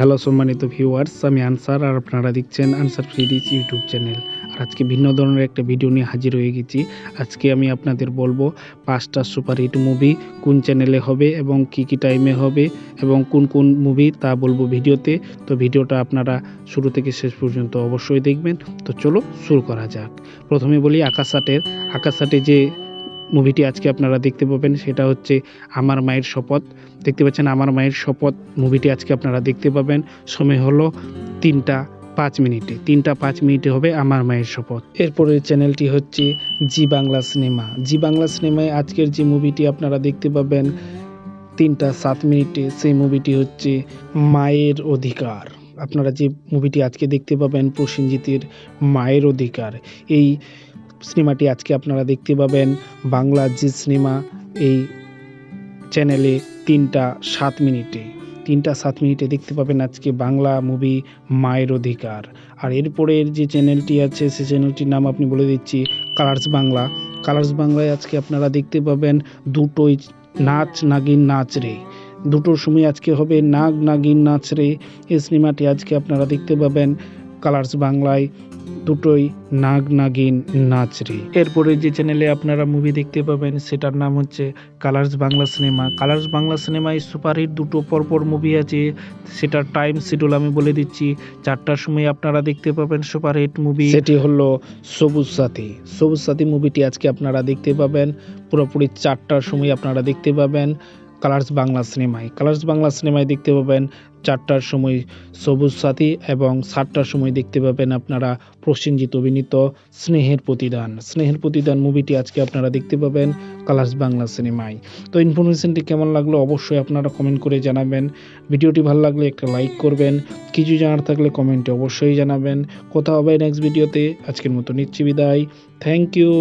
Hello সম্মানিত viewers, আমি answer আর আপনারা দেখছেন আনসার ফ্রিডিস ইউটিউব চ্যানেল। আর আজকে ভিন্ন ধরনের একটা ভিডিও নিয়ে হাজির হয়ে গেছি। আজকে আমি আপনাদের বলব পাঁচটা সুপারহিট মুভি কোন চ্যানেলে হবে এবং কি কি টাইমে হবে এবং কোন কোন মুভি তা বলব ভিডিওতে। তো ভিডিওটা আপনারা শুরু থেকে শেষ পর্যন্ত অবশ্যই দেখবেন। তো চলো শুরু করা যাক। প্রথমে বলি আকাশাটের আকাশাটে যে মুভিটি আজকে আপনারা দেখতে পাবেন, সেটা হচ্ছে আমার মায়ের শপথ। দেখতে পাচ্ছেন আমার মায়ের শপথ মুভিটি আজকে আপনারা দেখতে পাবেন। সময় হলো তিনটা পাঁচ মিনিটে। তিনটা পাঁচ মিনিটে হবে আমার মায়ের শপথ। এরপরে চ্যানেলটি হচ্ছে জি বাংলা সিনেমা জি বাংলা সিনেমায় আজকের যে মুভিটি আপনারা দেখতে পাবেন, তিনটা সাত মিনিটে, সেই মুভিটি হচ্ছে মায়ের অধিকার। আপনারা যে মুভিটি আজকে দেখতে পাবেন, প্রসেনজিতের মায়ের অধিকার। এই সিনেমাটি আজকে আপনারা দেখতে পাবেন। বাংলা জি সিনেমা এই চ্যানেলে তিনটা সাত মিনিটে। তিনটা সাত মিনিটে দেখতে পাবেন আজকে বাংলা মুভি মায়ের অধিকার। আর এরপরের যে চ্যানেলটি আছে সেই চ্যানেলটির নাম আপনি বলে দিচ্ছি কালার্স বাংলা। কালার্স বাংলায় আজকে আপনারা দেখতে পাবেন দুটোই নাচ নাগিন নাচ রে। দুটোর সময় আজকে হবে নাগ নাগিন নাচ রে। এই সিনেমাটি আজকে আপনারা দেখতে পাবেন কালার্স বাংলায়, দুটোই নাগ নাগিন নাচ রে এরপরে যে চ্যানেলে আপনারা মুভি দেখতে পাবেন, সেটার নাম হচ্ছে Colors Bangla cinema Colors Bangla সিনেমায় সুপারহিট দুটো পরপর মুভি আছে, সেটার টাইম শিডিউল আমি বলে দিচ্ছি। চারটার সময় আপনারা দেখতে পাবেন সুপারহিট মুভি সেটি হলো সবুজ সাথী। সবুজ সাথী মুভিটি আজকে আপনারা দেখতে পাবেন। পুরোপুরি চারটার সময় আপনারা দেখতে পাবেন। কালার্স বাংলা সিনেমায়। কালার্স বাংলা সিনেমায় দেখতে পাবেন চারটার সময় সবুজ সাথী এবং সাতটার সময় দেখতে পাবেন আপনারা প্রসেনজিৎ অভিনীত স্নেহের প্রতিদান। স্নেহের প্রতিদান মুভিটি আজকে আপনারা দেখতে পাবেন কালার্স বাংলা সিনেমায়। তো ইনফরমেশনটি কেমন লাগল অবশ্যই আপনারা কমেন্ট করে জানাবেন। ভিডিওটি ভালো লাগলে একটা লাইক করবেন। কিছু জানার থাকলে কমেন্টে অবশ্যই জানাবেন। কথা হবে নেক্সট ভিডিওতে আজকের মতো নিচ্ছি বিদায়। Thank you